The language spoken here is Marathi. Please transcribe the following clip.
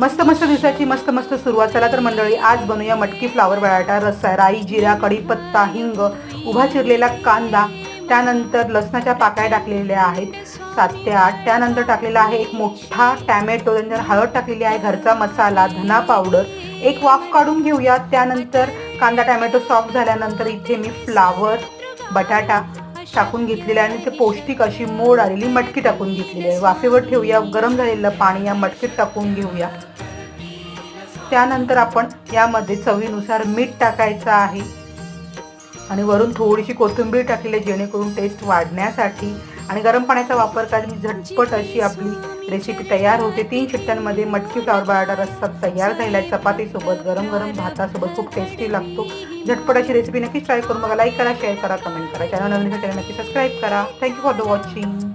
मस्त मस्त दिवसाची मस्त मस्त सुरुवात. चला तर मंडळी आज बनवूया मटकी फ्लावर बटाटा रस्सा राई जिरा कढीपत्ता हिंग उभा चिरलेला कांदा त्यानंतर लसणाच्या पाकळ्या टाकलेल्या आहेत सात ते आठ. त्यानंतर टाकलेला आहे एक मोठा टॅमॅटो त्यानंतर हळद टाकलेली आहे घरचा मसाला धना पावडर. एक वाफ काढून घेऊया. त्यानंतर कांदा टॅमॅटो सॉफ्ट झाल्यानंतर इथे मी फ्लावर बटाटा टाकून घेतलेले आहे आणि ते पौष्टिक अशी मोड आलेली मटकी टाकून घेतलेली आहे. वाफेवर ठेवूया गरम झालेलं पाणी या मटकीत टाकून घेऊया. त्यानंतर आपण यामध्ये चवीनुसार मीठ टाकायचं आहे. आणि वरून थोडीशी कोथिंबीर टाकलेली आहे जेणेकरून टेस्ट वाढण्यासाठी आणि गरम पाण्याचा वापर करून झटपट अशी आपली रेसिपी तयार होते. तीन शिट्ट्यांमध्ये मटकी फ्लावर बटाटा रस्सा तयार झालेला आहे. चपातीसोबत गरम गरम भातासोबत खूप टेस्टी लागतो. झटपट अशी रेसिपी नक्कीच ट्राय करून बघा. लाईक करा शेअर करा कमेंट करा. चॅनल नवीन चॅनल नक्की सबस्क्राईब करा. Thank you for the watching